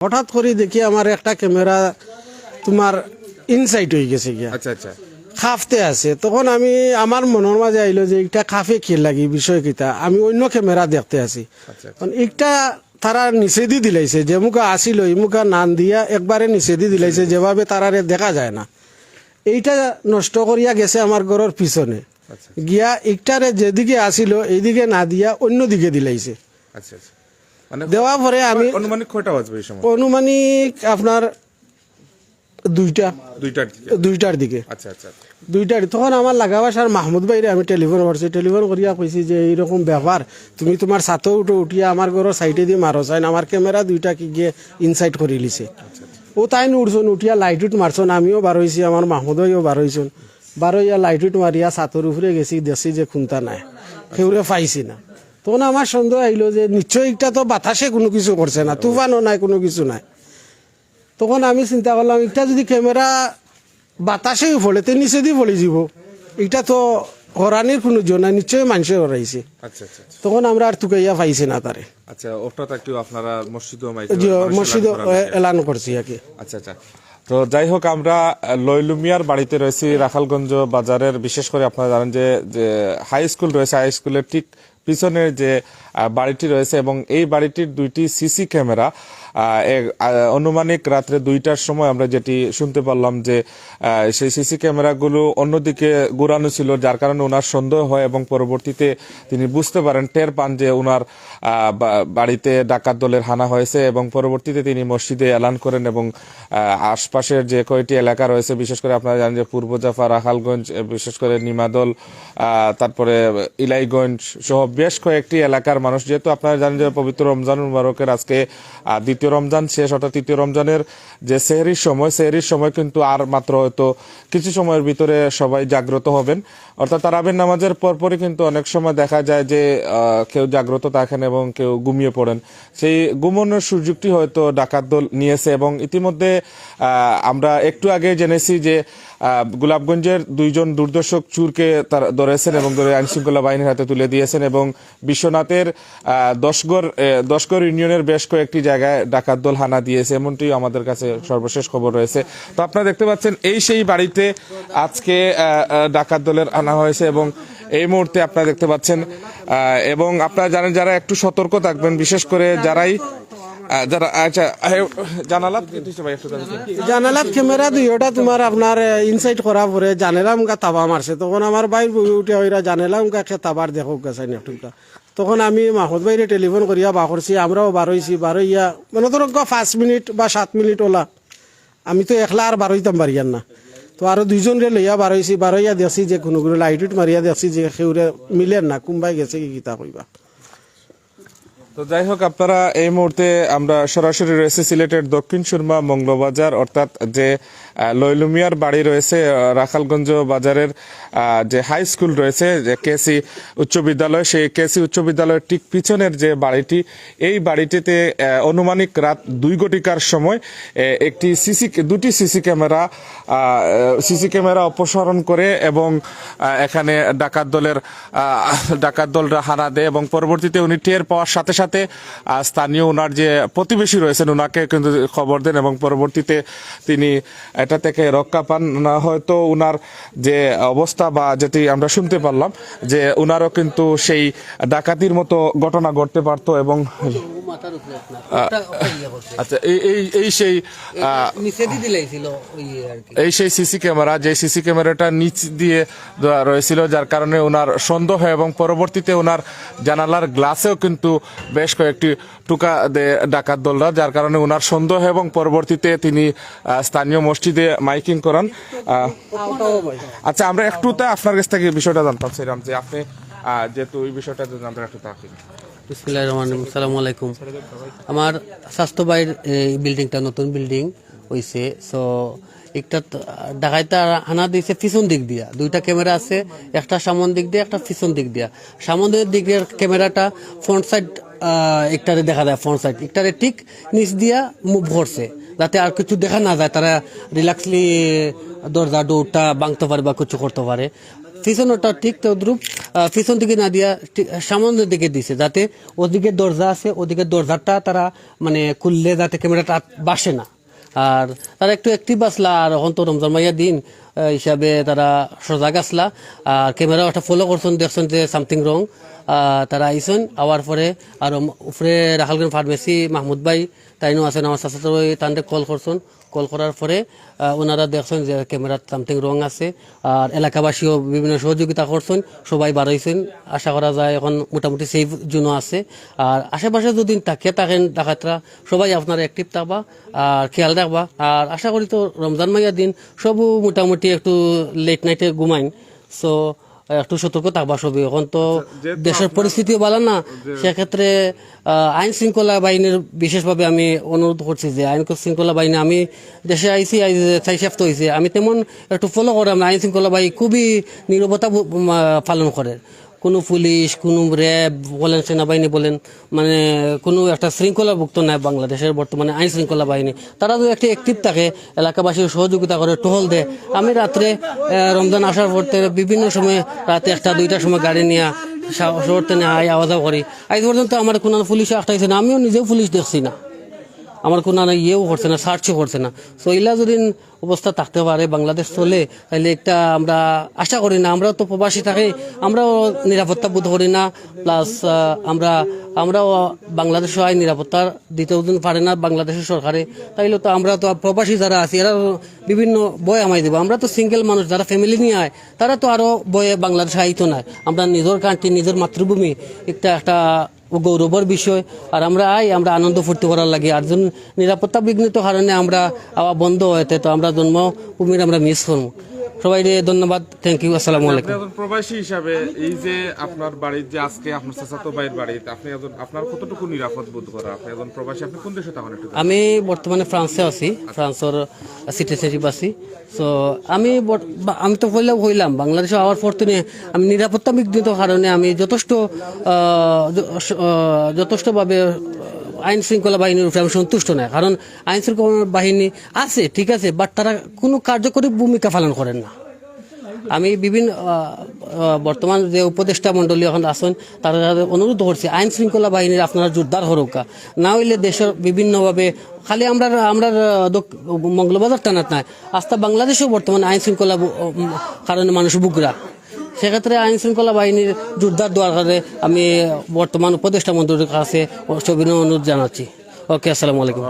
হঠাৎ করে দেখি আমার একটা ক্যামেরা তোমার ইনসাইট হয়ে গেছে গিয়া। আচ্ছা আচ্ছা। খাফতে আছে। তখন আমি আমার মনের মাঝে আইলো যে এটা খাফে কি লাগি বিষয় কিতা? আমি অন্য ক্যামেরা দেখতে আছি। আচ্ছা একটা তারা নিচে দি দিলাইছে যে মুখা আসিল মুখা নান দিয়া একবারে নিচে দি দিলাইছে যেভাবে তারারে দেখা যায় না। এইটা নষ্ট করিয়া গেছে আমার ঘরের পিছনে। আচ্ছা। গিয়া একটারে যেদিকে আসিল এইদিকে না দিয়া অন্য দিকে দিলাইছে। আচ্ছা আচ্ছা। মানে দেওয়া পরে আমি অনুমানিক কয়টা বাজবে এই সময়? অনুমানিক আপনার দুইটা। দুইটার দিকে? দুইটার দিকে। আচ্ছা আচ্ছা আচ্ছা। দুইটার তখন আমার মাহমুদ ভাইরে আমি টেলিফোন করছি টেলিফোন করিয়া কইছি যে এইরকম ব্যাপার তুমি তোমার সাথে উঠে উঠিয়া আমার ঘরের সাইডে দিয়ে মারো চাইন আমার ক্যামেরা দুইটা কি গিয়ে ইনসাইড করে লিছে। ও তাই উঠছন উঠিয়া লাইট উঠ মারছন আমিও বার হয়েছি আমার মাহমুদ ভাইও বার হয়েছন বার হইয়া লাইট উঠ মারিয়া সাতর উপরে গেছি দেখছি যে খুনতা নাই। সেউরে পাইছি না। তখন আমার সন্দেহ আইলো যে নিশ্চয়ই একটা তো বাতাসে কোনো কিছু করছে না তুফানও নাই কোনো কিছু নাই। তখন আমি চিন্তা করলাম এটা যদি ক্যামেরা বাতাসেও ফলে তো নিচে দিয়ে পড়ে যাব। এটা তো হরানির কোনো জন্য নিশ্চয়ই মানুষে হরাইছে আচ্ছা আচ্ছা আচ্ছা। তখন আমরা আর তুকাইয়া পাইছি না তারে আচ্ছা ওটা একটু আপনারা মসজিদ মসজিদ এলান করছি আর কি আচ্ছা আচ্ছা। তো যাই হোক আমরা লইলুমিয়ার বাড়িতে রয়েছি রাখালগঞ্জ বাজারের বিশেষ করে আপনারা জানেন যে যে হাই স্কুল রয়েছে হাই স্কুলের ঠিক পিছনে যে বাড়িটি রয়েছে এবং এই বাড়িটির দুইটি সিসি ক্যামেরা অনুমানিক রাত্রে দুইটার সময় আমরা যেটি শুনতে পারলাম যে সেই সিসি ক্যামেরাগুলো অন্যদিকে ঘুরানো ছিল, যার কারণে ওনার সন্দেহ হয় এবং পরবর্তীতে তিনি বুঝতে পারেন, টের পান যে ওনার বাড়িতে ডাকাত দলের হানা হয়েছে এবং পরবর্তীতে তিনি মসজিদে এলান করেন এবং আশপাশের যে কয়টি এলাকা রয়েছে, বিশেষ করে আপনারা জানেন যে পূর্ব জাফা, রাখালগঞ্জ বিশেষ করে নিমাদল তারপরে ইলাইগঞ্জ সহ বেশ কয়েকটি এলাকার মানুষ। যেহেতু আপনারা জানেন যে পবিত্র রমজান মুবারকের আজকে দ্বিতীয় রমজান শেষ, অর্থাৎ তৃতীয় রমজানের যে সেহরির সময় সেহরির সময় কিন্তু আর মাত্র হয়তো কিছু সময়ের ভিতরে সবাই জাগ্রত হবেন। অর্থাৎ তারাবের নামাজের পরপরই কিন্তু অনেক সময় দেখা যায় যে কেউ জাগ্রত থাকেন এবং কেউ ঘুমিয়ে পড়েন। সেই ঘুমানোর সুযোগটি হয়তো ডাকাত দল নিয়েছে এবং ইতিমধ্যে আমরা একটু আগে জেনেছি যে গোলাপগঞ্জের দুইজন দুর্দর্শক চুরকে তারা ধরেছেন এবং ধরে আইন শৃঙ্খলা বাহিনীর হাতে তুলে দিয়েছেন এবং বিশ্বনাথের দশগড় দশগড় ইউনিয়নের বেশ কয়েকটি জায়গায় ডাকাত দল হানা দিয়েছে। এমনটি আমাদের কাছে সর্বশেষ খবর রয়েছে। তো আপনারা দেখতে পাচ্ছেন, এই সেই বাড়িতে আজকে ডাকাত দলের আনা হয়েছে এবং এই মুহূর্তে আপনারা দেখতে পাচ্ছেন এবং আপনারা জানেন যারা একটু সতর্ক থাকবেন, বিশেষ করে যারাই যারা আচ্ছা আহ, জানালা কি দিছে ভাই একটু তাদেরকে? জানালাত ক্যামেরা দুইটা তোমার আপনার ইনসাইড করা পরে জানেলাম গা তাবা মারছে। তখন আমার বাইর বই উঠে ওইরা জানেলাম গা খে তাবার দেখো গেছে একটুটা তখন আমি মাহমুদ বাইরে টেলিফোন করিয়া বা করছি আমরাও বারোইছি বারোইয়া। মানে ধরো গা পাঁচ মিনিট বা সাত মিনিট ওলা। আমি তো একলা আর বারোইতাম বাড়িয়ার না। তো আরও দুইজন রে লইয়া বারোইছি বারোইয়া দেখছি যে কোনো কোনো লাইট মারিয়া দেখছি যে সেউরে মিলেন না কোনবাই গেছে কি কিতা কইবা। তো যাই হোক, আপনারা এই মুহূর্তে আমরা সরাসরি রয়েছে সিলেটের দক্ষিণ সুরমা মঙ্গলবাজার, অর্থাৎ যে লৈলুমিয়ার বাড়ি রয়েছে রাখালগঞ্জ বাজারের যে হাই স্কুল রয়েছে, যে কেসি উচ্চ বিদ্যালয়, সেই কেসি উচ্চ বিদ্যালয়ের ঠিক পিছনের যে বাড়িটি, এই বাড়িটিতে অনুমানিক রাত দুই ঘটিকার সময় একটি সিসি, দুটি সিসি ক্যামেরা সিসি ক্যামেরা অপসারণ করে এবং এখানে ডাকাত দলের ডাকাত দলরা হানা দেয় এবং পরবর্তীতে উনি টের পাওয়ার সাথে সাথে স্থানীয় ওনার যে প্রতিবেশী রয়েছেন ওনাকে কিন্তু খবর দেন এবং পরবর্তীতে তিনি এটা থেকে রক্ষা পান। না, হয়তো ওনার যে অবস্থা বা যেটি আমরা শুনতে পারলাম, যে ওনারও কিন্তু সেই ডাকাতির মতো ঘটনা ঘটতে পারতো এবং মাথার উপরে ইয়ে আচ্ছা এই এই সেই নিচে দিয়ে দিলাইছিল ওই আর কি। এই সেই সিসি ক্যামেরা যে সিসি ক্যামেরাটা নিচ দিয়ে রয়েছিল যার কারণে ওনার সন্দেহ হয় এবং পরবর্তীতে ওনার জানালার গ্লাসেও কিন্তু বেশ কয়েকটি টুকা ডাকাত দলরা যার কারণে ওনার সন্দেহ এবং পরবর্তীতে তিনি স্থানীয় মসজিদে মাইকিং করান। আচ্ছা আমরা একটু তা আপনার কাছ থেকে বিষয়টা জানতাম সেরাম যে আপনি যেহেতু এই বিষয়টা আমরা একটু তাকি রহমানির রহিম। আলাইকুম। আমার স্বাস্থ্য বাইর এই বিল্ডিংটা নতুন বিল্ডিং হইছে। সো একটা ডাকাইতা হানা দিয়েছে পিছন দিক দিয়া। দুইটা ক্যামেরা আছে, একটা সামন দিক দিয়ে, একটা পিছন দিক দিয়া। সামনের দিক দিয়ে ক্যামেরাটা ফ্রন্ট সাইড একটারে দেখা যায় ফ্রন্ট সাইড একটারে ঠিক নিচ দিয়া মুভ করছে, যাতে আর কিছু দেখা না যায়। তারা রিল্যাক্সলি দরজা ডোরটা ভাঙতে পারে বা কিছু করতে পারে। পিছনটা ঠিক তদ্রুপ পিছন দিকে না দিয়া সামনের দিকে দিছে যাতে ওদিকে দরজা আছে, ওদিকে দরজাটা তারা মানে খুললে যাতে ক্যামেরাটা বাসে না। আর তারা একটু অ্যাক্টিভ আসলা, আর এখন তো রমজান মাইয়া দিন হিসাবে তারা সজাগ আসলা। আর ক্যামেরা একটা ফলো করছেন, দেখছেন যে সামথিং রং তারা আইসন আওয়ার পরে আর উপরে রাখালগঞ্জ ফার্মেসি মাহমুদ ভাই তাইনও আছেন, আমার সাথে তান্ডে কল করছেন। কল করার পরে ওনারা দেখছেন যে ক্যামেরার সামথিং রং আছে, আর এলাকাবাসীও বিভিন্ন সহযোগিতা করছেন, সবাই বাড়াইছেন। আশা করা যায় এখন মোটামুটি সেফ জন্য আছে। আর আশেপাশে যদি তাকিয়ে থাকেন ডাকাতরা, সবাই আপনার অ্যাক্টিভ থাকবা, আর খেয়াল রাখবা। আর আশা করি তো রমজান মাইয়ার দিন সবু মোটামুটি একটু লেট নাইটে ঘুমাইন। সো একটু সতর্ক থাকবা সবই এখন তো দেশের পরিস্থিতি ভালো না সেক্ষেত্রে আইন শৃঙ্খলা বাহিনীর বিশেষভাবে আমি অনুরোধ করছি যে আইন শৃঙ্খলা বাহিনী আমি দেশে আইসি সপ্তাহ হয়েছে আমি তেমন একটু ফলো করে না আইন শৃঙ্খলা বাহিনী খুবই নিরবতা পালন করে। কোনো পুলিশ, কোনো র্যাব বলেন, সেনাবাহিনী বলেন মানে কোনো একটা শৃঙ্খলাভুক্ত নাই বাংলাদেশের বর্তমানে আইন শৃঙ্খলা বাহিনী। তারা যদি একটা অ্যাক্টিভ থাকে, এলাকাবাসীর সহযোগিতা করে, টহল দেয়। আমি রাত্রে রমজান আসার পর বিভিন্ন সময় রাতে একটা, দুইটার সময় গাড়ি নিয়ে শহর থেকে আই আওয়া যাওয়া করি। আজ পর্যন্ত আমার কোনো পুলিশ আটটাইছে না, আমিও নিজেও পুলিশ দেখছি না। আমার কোনো ইয়েও করছে না সার্চও করছে না। সো এগুলা যদি অবস্থা থাকতে পারে, বাংলাদেশ চলে তাহলে একটা আমরা আশা করি না, আমরাও তো প্রবাসী থাকি, আমরাও নিরাপত্তা বোধ করি না প্লাস আমরা, আমরাও বাংলাদেশ আইন নিরাপত্তা যদি পারে না, বাংলাদেশের সরকারে। তাইলে তো আমরা তো প্রবাসী যারা আছি, এরা বিভিন্ন বয় আমায় দেবো। আমরা তো সিঙ্গেল মানুষ, যারা ফ্যামিলি নিয়ে আয়, তারা তো আরও বয়ে বাংলাদেশে আইতো না। আমরা নিজের কান্ট্রি নিজের মাতৃভূমি, একটা একটা গৌরবের বিষয়, আর আমরা আই, আমরা আনন্দ ফুর্তি করার লাগে। আর নিরাপত্তা বিঘ্নিত কারণে আমরা আবার বন্ধ হয়েছে, তো আমরা জন্মভূমির আমরা মিস করব সবাই ধন্যবাদ থ্যাংক ইউ আসসালামু আলাইকুম। আপনি একজন প্রবাসী হিসাবে এই যে আপনার বাড়ির যে আজকে আপনার চাচাতো ভাইয়ের বাড়িতে আপনি একজন আপনার কতটুকু নিরাপদ বোধ করা? আপনি একজন প্রবাসী আপনি কোন দেশে তখন একটু আমি বর্তমানে ফ্রান্সে আছি ফ্রান্সের সিটিজেনশিপ আছি। সো আমি আমি তো হইলাম হইলাম বাংলাদেশে আওয়ার পর থেকে আমি নিরাপত্তা বিঘ্নিত কারণে আমি যথেষ্ট যথেষ্টভাবে আইন শৃঙ্খলা বাহিনীর উপরে আমি সন্তুষ্ট নয় কারণ আইন শৃঙ্খলা বাহিনী আছে, ঠিক আছে বাট তারা কোনো কার্যকরী ভূমিকা পালন করেন না। আমি বিভিন্ন বর্তমান যে উপদেষ্টা মন্ডলী এখন আছেন, তারা অনুরোধ করছি, আইন শৃঙ্খলা বাহিনীর আপনারা জোরদার হরকা। না হইলে দেশের বিভিন্নভাবে, খালি আমরা আমরা মঙ্গলবাজার টানাত নাই, আস্থা বাংলাদেশেও বর্তমানে আইন শৃঙ্খলা কারণে মানুষ বুকরা সেক্ষেত্রে আইন শৃঙ্খলা বাহিনীর জোরদার দরকারে আমি বর্তমান উপদেষ্টা মন্ত্রীর কাছে সবিনয় অনুরোধ জানাচ্ছি। ওকে, আসসালামু আলাইকুম।